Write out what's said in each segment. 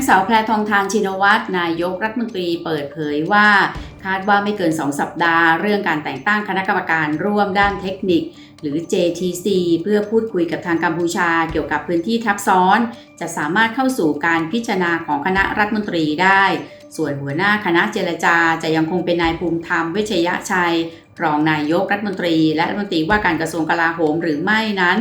างสาวแพรทองทานชินวัตรนายกรัฐมนตรีเปิดเผยว่า คาดว่าไม่เกิน 2 สัปดาห์ เรื่องการแต่งตั้งคณะกรรมการร่วมด้านเทคนิค หรือ JTC เพื่อพูดคุยกับทางกัมพูชาเกี่ยวกับพื้นที่ทับซ้อน จะสามารถเข้าสู่การพิจารณาของคณะรัฐมนตรีได้ ส่วนหัวหน้าคณะเจรจาจะยังคงเป็นนายภูมิธรรมเวชยชัยรองนายกรัฐมนตรี และรัฐมนตรีว่าการกระทรวงกลาโหมหรือไม่นั้น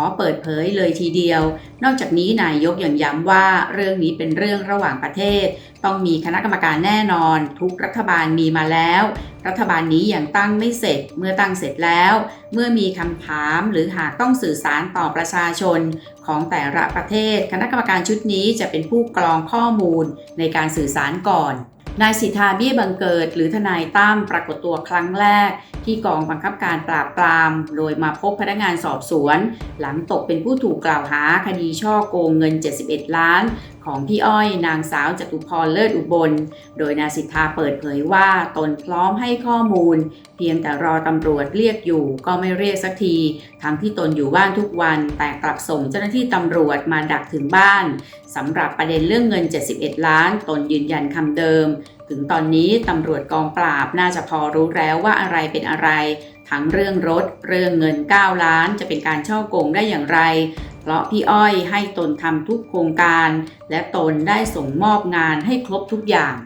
อเปิดเผยเลยทีเดียว นอกจากนี้นายกยังย้ำว่าเรื่องนี้เป็นเรื่องระหว่างประเทศ ต้องมีคณะกรรมการแน่นอน ทุกรัฐบาลมีมาแล้ว รัฐบาลนี้ยังตั้งไม่เสร็จ เมื่อตั้งเสร็จแล้ว เมื่อมีคำถามหรือหากต้องสื่อสารต่อประชาชน ของแต่ละประเทศ คณะกรรมการชุดนี้จะเป็นผู้กรองข้อมูลในการสื่อสารก่อนนายสิทธาเบี้ยบังเกิด หรือทนายตั้มปรากฏตัวครั้งแรก ที่กองบังคับการปราบปราม โดยมาพบพนักงานสอบสวน หลังตกเป็นผู้ถูกกล่าวหาคดีช่อโกงเงิน 71 ล้าน ของพี่อ้อยนางสาวจตุพรเลิศอุบล โดยนายสิทธาเปิดเผยว่าตนพร้อมให้ข้อมูล เพียงแต่รอตำรวจเรียกอยู่ก็ไม่เรียกสักที ทั้งที่ตนอยู่บ้านทุกวันแต่กลับส่งเจ้าหน้าที่ตำรวจมาดักถึงบ้านสำหรับประเด็นเรื่องเงิน 71 ล้าน ตนยืนยันคำเดิมถึงตอนนี้ตำรวจกองปราบน่าจะพอรู้แล้วว่าอะไรเป็นอะไร ทั้งเรื่องรถ เรื่องเงิน 9 ล้าน จะเป็นการช่อโกงได้อย่างไร เพราะพี่อ้อยให้ตนทำทุกโครงการ และตนได้ส่งมอบงานให้ครบทุกอย่าง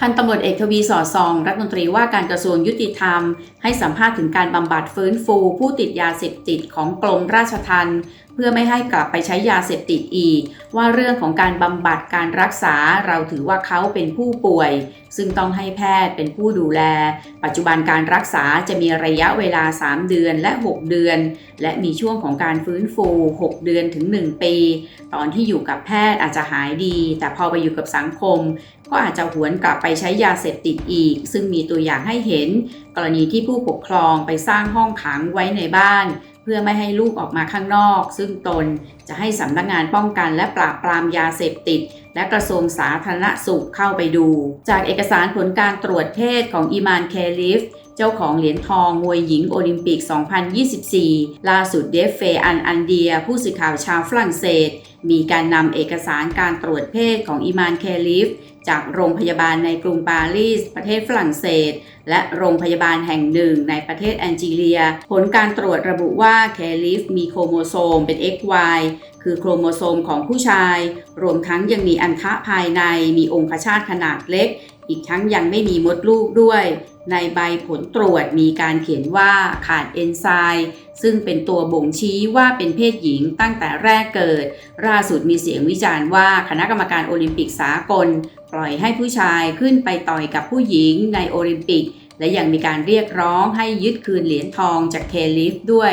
พันตำรวจเอกทวีสอดซองรัฐมนตรีว่าการกระทรวงยุติธรรม ให้สัมภาษณ์ถึงการบำบัดฟื้นฟูผู้ติดยาเสพติดของกรมราชทัณฑ์ พื่อไม่ให้กลับไปใช้ยาเสพติดอีก ว่าเรื่องของการบำบัดการรักษาเราถือว่าเขาเป็นผู้ป่วย ซึ่งต้องให้แพทย์เป็นผู้ดูแล ปัจจุบันการรักษาจะมีระยะเวลา 3 เดือนและ 6 เดือน และมีช่วงของการฟื้นฟู 6 เดือนถึง 1 ปี ตอนที่อยู่กับแพทย์อาจจะหายดี แต่พอไปอยู่กับสังคม ก็อาจจะหวนกลับไปใช้ยาเสพติดอีก ซึ่งมีตัวอย่างให้เห็น กรณีที่ผู้ปกครองไปสร้างห้องขังไว้ในบ้าน พื่อไม่ให้ลูกออกมาข้างนอก ซึ่งตนจะให้สำนักงานป้องกันและปราบปรามยาเสพติด และกระทรวงสาธารณสุขเข้าไปดู จากเอกสารผลการตรวจเพศของอีมานเคลิฟ เจ้าของเหรียญทองมวยหญิงโอลิมปิก 2024 ล่าสุดเดฟเฟอันอันเดีย ผู้สื่อข่าวชาวฝรั่งเศส มีการนำเอกสารการตรวจเพศของอีมานเคลิฟ จากโรงพยาบาลในกรุงปารีส ประเทศฝรั่งเศส และโรงพยาบาลแห่งหนึ่งในประเทศแอนจีเรีย ผลการตรวจระบุว่าเคลิฟมีโครโมโซมเป็น XY คือโครโมโซมของผู้ชาย รวมทั้งยังมีอันทะภายใน มีองคชาตขนาดเล็ก อีกทั้งยังไม่มีมดลูกด้วย ในใบผลตรวจมีการเขียนว่าขาดเอนไซม์ซึ่งเป็นตัวบ่งชี้ว่าเป็นเพศหญิงตั้งแต่แรกเกิดล่าสุดมีเสียงวิจารณ์ว่าคณะกรรมการโอลิมปิกสากล ปล่อยให้ผู้ชายขึ้นไปต่อยกับผู้หญิงในโอลิมปิก และยังมีการเรียกร้องให้ยึดคืนเหรียญทองจากเคลิฟด้วย